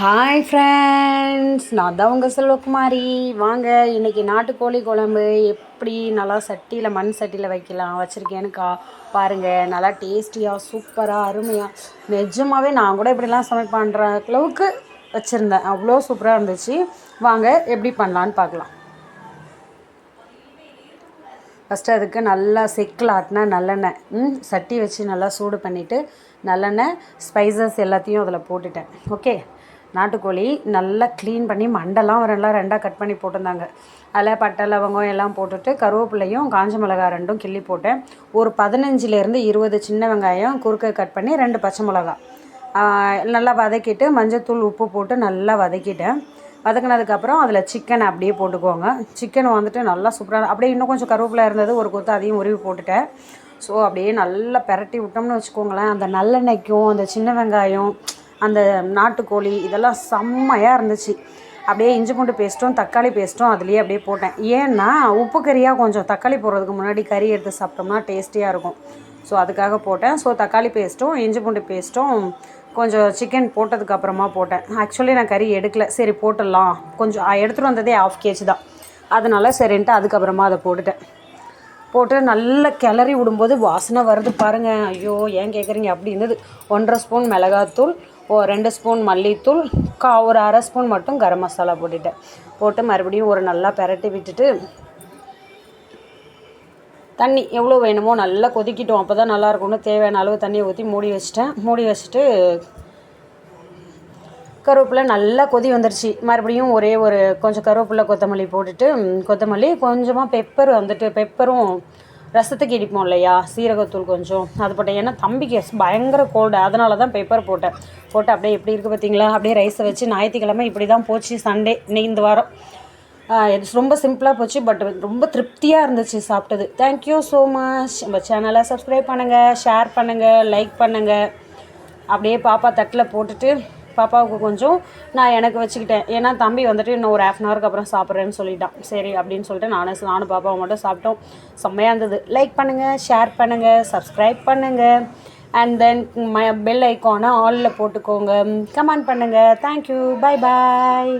Hi friends நான் தான் உங்கள் செல்வகுமாரி. வாங்க இன்றைக்கி நாட்டுக்கோழி குழம்பு எப்படி நல்லா சட்டியில் மண் சட்டியில் வைக்கலாம் வச்சுருக்கேன்னு கா பாருங்கள் நல்லா டேஸ்டியாக சூப்பராக அருமையாக நிஜமாகவே நான் கூட இப்படிலாம் சமைப்பான்ற அளவுக்கு வச்சுருந்தேன். அவ்வளோ சூப்பராக இருந்துச்சு. வாங்க எப்படி பண்ணலான்னு பார்க்கலாம் ஃபஸ்ட்டு அதுக்கு நல்லா செக்கில் ஆட்டினா நல்லெண்ணெய். ம் சட்டி வச்சு நல்லா சூடு பண்ணிவிட்டு நல்லெண்ணெய் ஸ்பைசஸ் எல்லாத்தையும் அதில் போட்டுட்டேன். ஓகே நாட்டுக்கோழி நல்லா க்ளீன் பண்ணி மண்டெல்லாம் ரெண்டெல்லாம் ரெண்டாக கட் பண்ணி போட்டிருந்தாங்க. அதில் பட்டை லவங்கம் எல்லாம் போட்டுட்டு கருவேப்பிலையும் காஞ்ச மிளகாய் ரெண்டும் கிள்ளி போட்டேன். ஒரு பதினஞ்சுலேருந்து இருபது சின்ன வெங்காயம் குறுக்க கட் பண்ணி ரெண்டு பச்சை மிளகா நல்லா வதக்கிட்டு மஞ்சத்தூள் உப்பு போட்டு நல்லா வதக்கிட்டேன். வதக்கினதுக்கப்புறம் அதில் சிக்கன் அப்படியே போட்டுக்கோங்க. சிக்கன் வந்துட்டு நல்லா சூப்பராக அப்படியே இன்னும் கொஞ்சம் கருவேப்பிலை இருந்தது ஒரு கொத்து அதையும் உருவி போட்டுட்டேன். ஸோ அப்படியே நல்லா பெரட்டி விட்டோம்னு வச்சுக்கோங்களேன். அந்த நல்லெண்ணெய்க்கும் அந்த சின்ன வெங்காயம் அந்த நாட்டுக்கோழி இதெல்லாம் செம்மையாக இருந்துச்சு. அப்படியே இஞ்சி பூண்டு பேஸ்ட்டும் தக்காளி பேஸ்ட்டும் அதுலேயே அப்படியே போட்டேன். ஏன்னா உப்பு கறியாக கொஞ்சம் தக்காளி போடுறதுக்கு முன்னாடி கறி எடுத்து சாப்பிட்டோம்னா டேஸ்டியாக இருக்கும். ஸோ அதுக்காக போட்டேன். ஸோ தக்காளி பேஸ்ட்டும் இஞ்சி பூண்டு பேஸ்ட்டும் கொஞ்சம் சிக்கன் போட்டதுக்கு அப்புறமா போட்டேன். ஆக்சுவலி நான் கறி எடுக்கல. சரி போட்டுடலாம். கொஞ்சம் எடுத்துகிட்டு வந்ததே ஆஃப் கேஜி தான். அதனால சரின்ட்டு அதுக்கப்புறமா அதை போட்டுட்டேன். போட்டு நல்லா கிளறி விடும்போது வாசனை வருது பாருங்கள் ஐயோ ஏன் கேட்குறீங்க அப்படி இருந்தது. ஒன்றரை ஸ்பூன் மிளகாத்தூள் ஓ ரெண்டு ஸ்பூன் மல்லித்தூள் கா ஒரு அரை ஸ்பூன் மட்டும் கரம் மசாலா போட்டுட்டேன். போட்டு மறுபடியும் ஒரு நல்லா பெரட்டி விட்டுட்டு தண்ணி எவ்வளோ வேணுமோ நல்லா கொதிக்கிட்டோம். அப்போ தான் நல்லாயிருக்கும்னு தேவையான அளவு தண்ணியை ஊற்றி மூடி வச்சிட்டேன். மூடி வச்சுட்டு கருவேப்பிலை நல்லா கொதி வந்துருச்சு. மறுபடியும் ஒரே ஒரு கொஞ்சம் கருவேப்பிலை கொத்தமல்லி போட்டுட்டு கொத்தமல்லி கொஞ்சமாக பெப்பர் வந்துட்டு பெப்பரும் ரசத்துக்கு இடிப்போம் இல்லையா? சீரகத்தூள் கொஞ்சம். அது போட்டேன். ஏன்னா தம்பிக்கு பயங்கர கோல்டு அதனால தான் பேப்பர் போட்டேன். போட்டு அப்படியே எப்படி இருக்குது பார்த்தீங்களா? அப்படியே ரைஸை வச்சு ஞாயிற்றுக்கிழமை இப்படி தான் போச்சு சண்டே இன்னைக்கு இந்த வாரம். இது ரொம்ப சிம்பிளாக போச்சு பட் ரொம்ப திருப்தியாக இருந்துச்சு சாப்பிட்டது. தேங்க்யூ ஸோ மச் நம்ம சேனலை சப்ஸ்கிரைப் பண்ணுங்கள் ஷேர் பண்ணுங்கள் லைக் பண்ணுங்கள் அப்படியே பாப்பா தட்டில் போட்டுட்டு பாப்பாவுக்கு கொஞ்சம் நான் எனக்கு வச்சுக்கிட்டேன். ஏன்னா தம்பி வந்துட்டு இன்னும் ஒரு ஹாஃப் அன் ஹவருக்கு அப்புறம் சாப்பிட்றேன்னு சொல்லிட்டான். சரி அப்படின்னு சொல்லிட்டு நானும் நானும் பாப்பாவை மட்டும் சாப்பிட்டோம். செம்மையாக இருந்தது. லைக் பண்ணுங்கள் ஷேர் பண்ணுங்கள் சப்ஸ்கிரைப் பண்ணுங்கள் அண்ட் தென் பெல் ஐக்கானை ஆலில் போட்டுக்கோங்க. கமெண்ட் பண்ணுங்கள் தேங்க்யூ பாய் பாய்